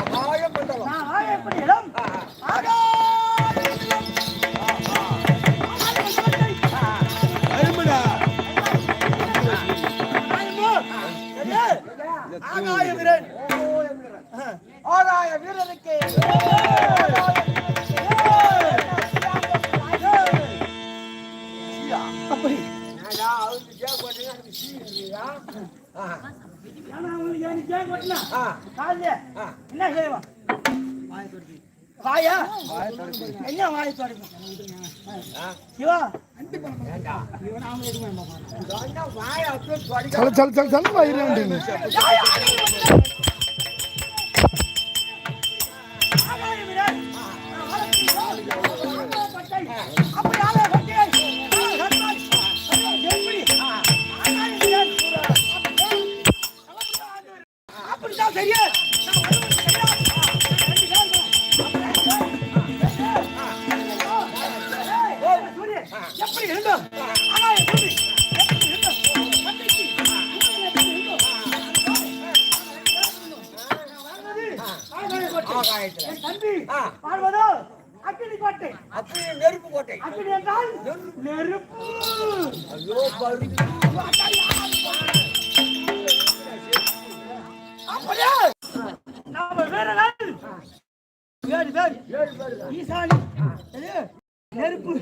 ஆகாயம் மண்டலம் நான் ஆகாய வீரனுக்கு. ஆ. என்ன செய்வான் வாயா என்ன வாய் தொடக்கும் வாயை அப்படித்தான் சரியா எப்படி இருந்தோம்? பூமி எப்படி தம்பி. வாழ்வதோ அக்கினி கோட்டை. நெருப்பு கோட்டை. அக்கினி என்றால் நெருப்பு. ஐயோ நாம வீரர்கள் ஏழு பேர் ஈசானி நெருப்பு.